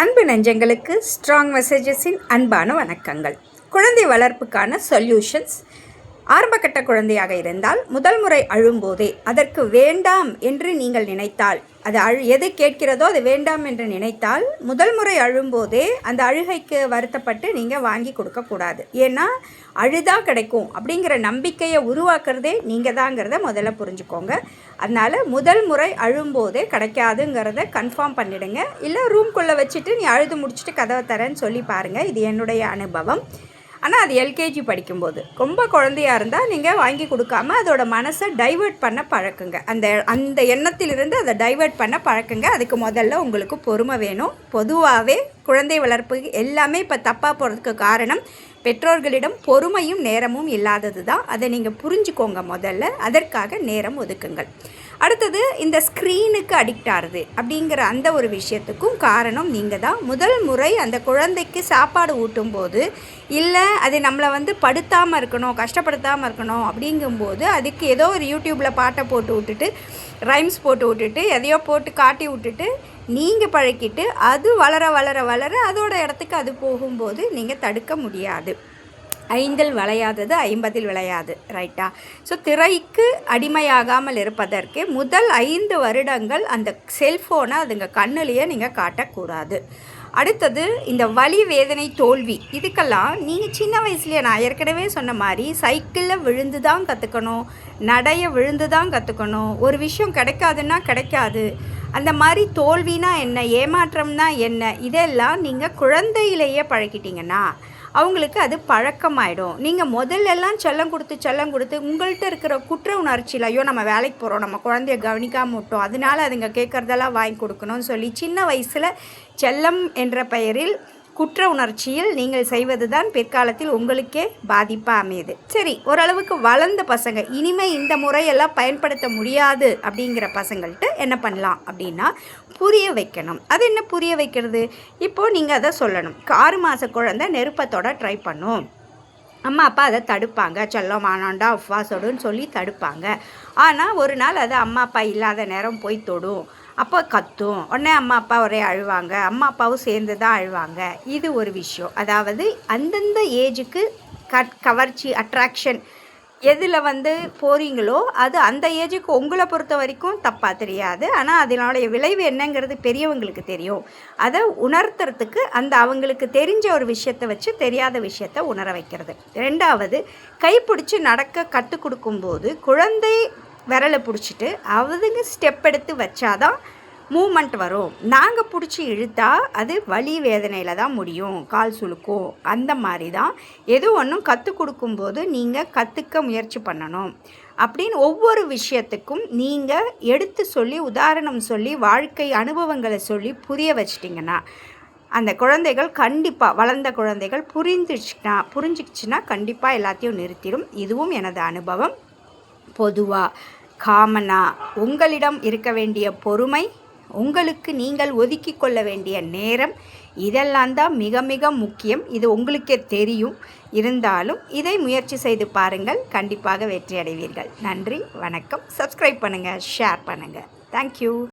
அன்பு நெஞ்சங்களுக்கு ஸ்ட்ராங் மெசேஜஸின் அன்பான வணக்கங்கள். குழந்தை வளர்ப்புக்கான சொல்யூஷன்ஸ் ஆரம்பகட்ட குழந்தையாக இருந்தால் முதல் முறை அழும்போதே அதற்கு வேண்டாம் என்று நீங்கள் நினைத்தால் அது அழு எது கேட்கிறதோ அது வேண்டாம் என்று நினைத்தால் முதல் முறை அழும்போதே அந்த அழுகைக்கு வருத்தப்பட்டு நீங்கள் வாங்கி கொடுக்கக்கூடாது ஏன்னா அழுதா கிடைக்கும் அப்படிங்கிற நம்பிக்கையை உருவாக்குறதே நீங்கள் தாங்கிறத முதல்ல புரிஞ்சுக்கோங்க. அதனால் முதல் முறை அழும்போதே கிடைக்காதுங்கிறத கன்ஃபார்ம் பண்ணிடுங்க. இல்லை ரூம்குள்ளே வச்சுட்டு நீ அழுது முடிச்சுட்டு கதவை தரேன்னு சொல்லி பாருங்கள் இது என்னுடைய அனுபவம். ஆனால் அது எல்கேஜி படிக்கும்போது. ரொம்ப குழந்தையாக இருந்தால் நீங்கள் வாங்கி கொடுக்காம அதோட மனசை டைவெர்ட் பண்ண பழக்குங்க. அந்த அந்த எண்ணத்திலிருந்து அதை டைவெர்ட் பண்ண பழக்குங்க. அதுக்கு முதல்ல உங்களுக்கு பொறுமை வேணும். பொதுவாகவே குழந்தை வளர்ப்பு எல்லாமே இப்போ தப்பாக போகிறதுக்கு காரணம் பெற்றோர்களிடம் பொறுமையும் நேரமும் இல்லாதது தான் அதை நீங்கள் புரிஞ்சுக்கோங்க முதல்ல. அதற்காக நேரம் ஒதுக்குங்கள். அடுத்தது இந்த ஸ்க்ரீனுக்கு அடிக்ட் ஆகுது அப்படிங்கிற அந்த ஒரு விஷயத்துக்கும் காரணம் நீங்கள் தான் முதல் முறை அந்த குழந்தைக்கு சாப்பாடு ஊட்டும் போது இல்லை அது நம்மளை வந்து படுத்தாமல் இருக்கணும் கஷ்டப்படுத்தாமல் இருக்கணும் அப்படிங்கும்போது அதுக்கு ஏதோ ஒரு யூடியூப்பில் பாட்டை போட்டு விட்டுட்டு ரைம்ஸ் போட்டு விட்டுட்டு எதையோ போட்டு காட்டி விட்டுட்டு நீங்கள் பழக்கிட்டு அது வளர வளர வளர அதோட இடத்துக்கு அது போகும்போது நீங்கள் தடுக்க முடியாது. ஐந்தில் விளையாதது ஐம்பதில் விளையாது ரைட்டா ஸோ திரைக்கு அடிமையாகாமல் இருப்பதற்கு முதல் ஐந்து வருடங்கள் அந்த செல்ஃபோனை அதுங்க கண்ணுலேயே நீங்கள் காட்டக்கூடாது. அடுத்தது இந்த வலி வேதனை தோல்வி இதுக்கெல்லாம் நீங்கள் சின்ன வயசுலேயே நான் ஏற்கனவே சொன்ன மாதிரி சைக்கிளில் விழுந்து தான் கற்றுக்கணும் நடைய விழுந்து தான் கற்றுக்கணும் ஒரு விஷயம் கிடைக்காதுன்னா கிடைக்காது. அந்த மாதிரி தோல்வினா என்ன ஏமாற்றம்னா என்ன இதெல்லாம் நீங்கள் குழந்தையிலேயே பழகிட்டிங்கன்னா அவங்களுக்கு அது பழக்கமாயிடும். நீங்கள் முதல்லலாம் செல்லம் கொடுத்து செல்லம் கொடுத்து உங்கள்கிட்ட இருக்கிற குற்ற உணர்ச்சியில் ஐயோ நம்ம வேலைக்கு போகிறோம் நம்ம குழந்தைய கவனிக்காமல் விட்டோம் அதனால அதுங்க கேட்குறதெல்லாம் வாங்கி கொடுக்கணும்னு சொல்லி சின்ன வயசில் செல்லம் என்ற பெயரில் குற்ற உணர்ச்சியில் நீங்கள் செய்வது தான் பிற்காலத்தில் உங்களுக்கே பாதிப்பாக அமையுது. சரி ஓரளவுக்கு வளர்ந்த பசங்க இனிமேல் இந்த முறையெல்லாம் பயன்படுத்த முடியாது அப்படிங்கிற பசங்கள்கிட்ட என்ன பண்ணலாம் அப்படின்னா புரிய வைக்கணும். அது என்ன புரிய வைக்கிறது? இப்போது நீங்கள் அதை சொல்லணும். ஆறு மாத குழந்தை நெருப்பத்தோட ட்ரை பண்ணும். அம்மா அப்பா அதை தடுப்பாங்க. செல்லம் ஆனாண்டா உஃபாசோடுன்னு சொல்லி தடுப்பாங்க. ஆனால் ஒரு நாள் அது அம்மா அப்பா இல்லாத நேரம் போய் தொடும். அப்போ கத்தும். உடனே அம்மா அப்பா ஒரே அழுவாங்க. அம்மா அப்பாவும் சேர்ந்து தான் அழுவாங்க. இது ஒரு விஷயம். அதாவது அந்தந்த ஏஜுக்கு கட் கவர்ச்சி அட்ராக்ஷன் எதில் வந்து போகிறீங்களோ அது அந்த ஏஜுக்கு உங்களை பொறுத்த வரைக்கும் தப்பாக தெரியாது. ஆனால் அதனுடைய விளைவு என்னங்கிறது பெரியவங்களுக்கு தெரியும். அதை உணர்த்துறதுக்கு அந்த அவங்களுக்கு தெரிஞ்ச ஒரு விஷயத்தை வச்சு தெரியாத விஷயத்த உணர வைக்கிறது. ரெண்டாவது கைப்பிடிச்சி நடக்க கற்றுக் கொடுக்கும்போது குழந்தை விரலை பிடிச்சிட்டு அவங்க ஸ்டெப் எடுத்து வச்சாதான் மூமெண்ட் வரும். நாங்கள் பிடிச்சி இழுத்தா அது வலி வேதனையில் தான் முடியும். கால் சுழுக்கும் அந்த மாதிரி தான். எது ஒன்றும் கற்றுக் கொடுக்கும்போது நீங்கள் கற்றுக்க முயற்சி பண்ணணும். அப்படின்னு ஒவ்வொரு விஷயத்துக்கும் நீங்கள் எடுத்து சொல்லி உதாரணம் சொல்லி வாழ்க்கை அனுபவங்களை சொல்லி புரிய வச்சிட்டிங்கன்னா அந்த குழந்தைகள் கண்டிப்பாக வளர்ந்த குழந்தைகள் புரிஞ்சிச்சுன்னா புரிஞ்சிச்சுன்னா கண்டிப்பாக எல்லாத்தையும் நிறுத்திடும். இதுவும் எனது அனுபவம். பொதுவாக காமனா உங்களிடம் இருக்க வேண்டிய பொறுமை உங்களுக்கு நீங்கள் ஒதுக்கி கொள்ள வேண்டிய நேரம் இதெல்லாம் தான் மிக மிக முக்கியம். இது உங்களுக்கே தெரியும். இருந்தாலும் இதை முயற்சி செய்து பாருங்கள். கண்டிப்பாக வெற்றி அடைவீர்கள். நன்றி வணக்கம். சப்ஸ்கிரைப் பண்ணுங்கள் ஷேர் பண்ணுங்கள் தேங்க்யூ